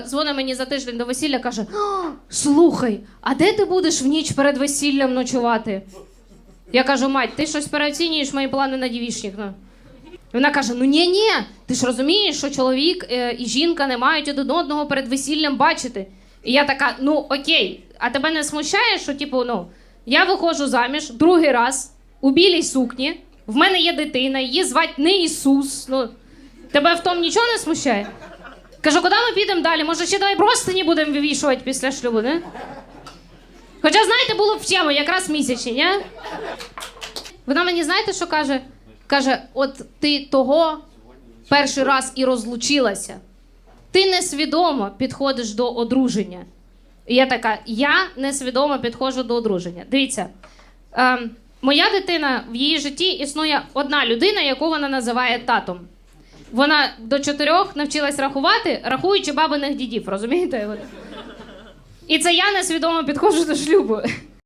Дзвонить мені за тиждень до весілля, каже: слухай, а де ти будеш в ніч перед весіллям ночувати? Я кажу, мать, ти щось переоцінюєш мої плани на дівішник. Ну. Вона каже: Ну ні, ні, ти ж розумієш, що чоловік е, і жінка не мають один одного перед весіллям бачити. І я така: ну окей, а тебе не смущає, що типу, ну, я виходжу заміж другий раз у білій сукні, в мене є дитина, її звать не Ісус. Ну, тебе в тому нічого не смущає? Кажу, куди ми підемо далі? Може, ще давай просто не будемо вивішувати після шлюбу, не? Хоча, знаєте, було б в тему, якраз місячні, ні? Вона мені знаєте, що каже? Каже: от ти того перший раз і розлучилася. Ти несвідомо підходиш до одруження. І я така: я несвідомо підходжу до одруження. Дивіться, ем, моя дитина в її житті існує одна людина, яку вона називає татом. Вона до чотирьох навчилась рахувати, рахуючи бабиних дідів, розумієте? І це я несвідомо підходжу до шлюбу.